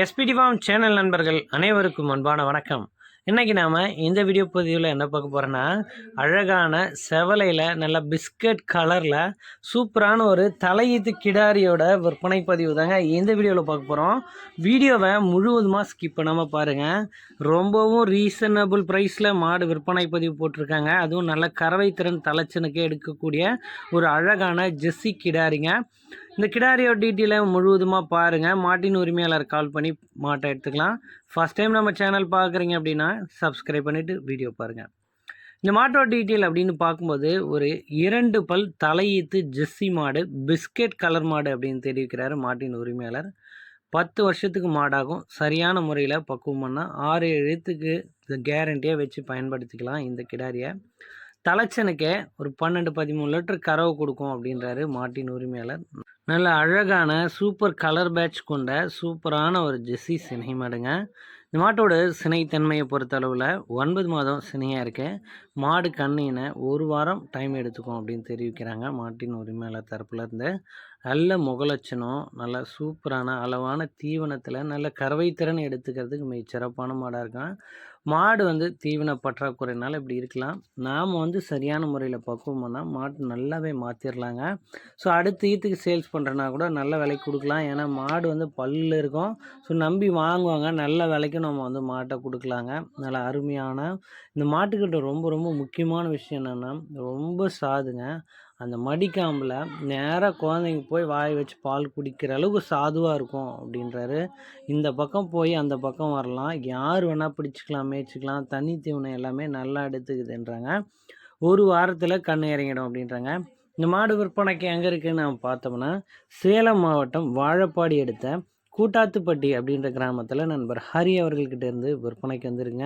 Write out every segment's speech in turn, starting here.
SPD form channel நண்பர்கள் அனைவருக்கும் அன்பான வணக்கம். இன்றைக்கி நாம் இந்த வீடியோ பதிவில் என்ன பார்க்க போகிறோன்னா அழகான செவலையில் நல்ல பிஸ்கட் கலரில் சூப்பரான ஒரு தலையீத்து கிடாரியோட விற்பனை பதிவு தாங்க இந்த வீடியோவில் பார்க்க போகிறோம் வீடியோவை முழுவதுமாக ஸ்கிப் பண்ணாமல் பாருங்கள் ரொம்பவும் ரீசனபிள் ப்ரைஸில் மாடு விற்பனை பதிவு போட்டிருக்காங்க. அதுவும் நல்ல கறவை திறன் தலைச்சனுக்கு எடுக்கக்கூடிய ஒரு அழகான ஜெஸ்ஸி கிடாரிங்க. இந்த கிடாரியோட டீட்டெயிலை முழுவதுமாக பாருங்கள் மாட்டின் உரிமையாளர் கால் பண்ணி மாட்டை எடுத்துக்கலாம். ஃபஸ்ட் டைம் நம்ம சேனல் பார்க்குறீங்க அப்படின்னா சப்ஸ்கிரைப் பண்ணிவிட்டு வீடியோ பாருங்கள் இந்த மாட்டோட டீட்டெயில் அப்படின்னு பார்க்கும்போது ஒரு இரண்டு பல் தலையீத்து ஜெஸ்ஸி மாடு பிஸ்கெட் கலர் மாடு அப்படின்னு தெரிவிக்கிறார் மாட்டின் உரிமையாளர். பத்து வருஷத்துக்கு மாடாகும். சரியான முறையில் பக்குவம் பண்ணால் ஆறு எழுத்துக்கு கேரண்டியாக வச்சு பயன்படுத்திக்கலாம் இந்த கிடாரியை. தலைச்சனுக்கே ஒரு பன்னெண்டு பதிமூணு லிட்டர் கறவை கொடுக்கும் அப்படின்றாரு மாட்டின் உரிமையாளர். நல்ல அழகான சூப்பர் கலர் பேட்ச் கொண்ட சூப்பரான ஒரு ஜெஸ்ஸி சினை மாடுங்க இந்த மாட்டோட சினைத்தன்மையை பொறுத்தளவில் ஒன்பது மாதம் சினையாக இருக்கு. மாடு கண்ணினை ஒரு வாரம் டைம் எடுத்துக்கும் அப்படின்னு தெரிவிக்கிறாங்க மாட்டின் உரிமையாளர் தரப்புலேருந்து நல்ல முகலட்சணம் நல்ல சூப்பரான அளவான தீவனத்தில் நல்ல கறவை திறன் எடுத்துக்கிறதுக்கு மிக சிறப்பான மாடாக இருக்கும் மாடு வந்து தீவன பற்றாக்குறைனால இப்படி இருக்கலாம். நாம் வந்து சரியான முறையில் பக்குவம் மாடு நல்லாவே மாற்றிடலாங்க ஸோ அடுத்த ஈத்துக்கு சேல்ஸ் பண்ணுறனா கூட நல்ல விலைக்கு கொடுக்கலாம். ஏன்னா மாடு வந்து பல்லு இருக்கும். ஸோ நம்பி வாங்குவாங்க. நல்ல விலைக்கும் நம்ம வந்து மாட்டை கொடுக்கலாங்க. நல்ல அருமையான இந்த மாட்டுக்கிட்ட ரொம்ப ரொம்ப முக்கியமான விஷயம் என்னென்னா ரொம்ப சாதுங்க. அந்த மடிக்காம்பில் நேராக குழந்தைங்க போய் வாய் வச்சு பால் குடிக்கிற அளவுக்கு சாதுவாக இருக்கும் அப்படின்றாரு. இந்த பக்கம் போய் அந்த பக்கம் வரலாம். யார் வேணால் பிடிச்சிக்கலாம் மேய்ச்சிக்கலாம். தனி தீவனம் எல்லாமே நல்லா எடுத்துக்குதுன்றாங்க. ஒரு வாரத்தில் கண் இறங்கிடும் அப்படின்றாங்க. இந்த மாடு விற்பனைக்கு எங்கே இருக்குதுன்னு நம்ம பார்த்தோம்னா சேலம் மாவட்டம் வாழப்பாடி எடுத்த கூட்டாத்துப்பட்டி அப்படின்ற கிராமத்தில் நண்பர் ஹரி அவர்கள்கிட்ட இருந்து விற்பனைக்கு வந்துருங்க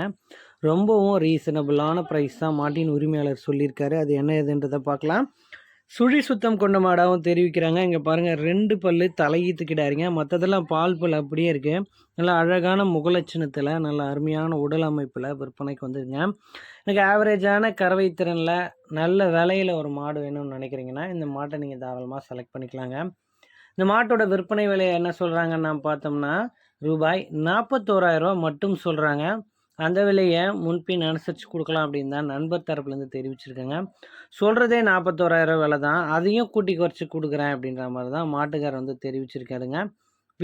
ரொம்பவும் ரீசனபிளான ப்ரைஸ் தான் மாட்டின் உரிமையாளர் சொல்லியிருக்காரு. அது என்ன ஏதுன்றதை பார்க்கலாம். சுழி சுத்தம் கொண்ட மாடாகவும் தெரிவிக்கிறாங்க. இங்கே பாருங்கள் ரெண்டு பல் தலையீத்து மற்றதெல்லாம் பால் பல் அப்படியே இருக்குது நல்லா அழகான முகலட்சணத்தில் நல்ல அருமையான உடல் அமைப்பில் விற்பனைக்கு வந்துருங்க எனக்கு ஆவரேஜான கறவை திறனில் நல்ல விலையில் ஒரு மாடு வேணும்னு நினைக்கிறீங்கன்னா இந்த மாட்டை நீங்கள் தாராளமாக செலக்ட் பண்ணிக்கலாங்க. இந்த மாட்டோட விற்பனை விலையை என்ன சொல்கிறாங்கன்னு பார்த்தோம்னா ரூபாய் நாற்பத்தோராயிரம் மட்டும் சொல்கிறாங்க அந்த விலையை முன்பின் அனுசரித்து கொடுக்கலாம் அப்படின்னு தான் நண்பர் தரப்புலேருந்து தெரிவிச்சிருக்கேங்க. சொல்கிறதே நாற்பத்தோராயிரம் விலை தான். அதையும் கூட்டி குறைச்சி கொடுக்குறேன் அப்படின்ற மாதிரி தான் மாட்டுக்காரர் வந்து தெரிவிச்சிருக்காருங்க.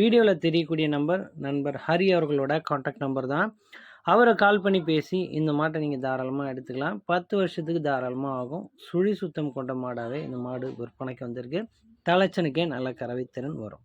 வீடியோவில் தெரியக்கூடிய நம்பர் நண்பர் ஹரி அவர்களோட காண்டாக்ட் நம்பர் தான். அவரை கால் பண்ணி பேசி இந்த மாட்டை நீங்கள் தாராளமாக எடுத்துக்கலாம். பத்து வருஷத்துக்கு தாராளமாக ஆகும். சுழி சுத்தம் கொண்ட மாடாகவே இந்த மாடு விற்பனைக்கு வந்திருக்கு. தலைச்சனுக்கே நல்ல கறவைத்திறன் வரும்.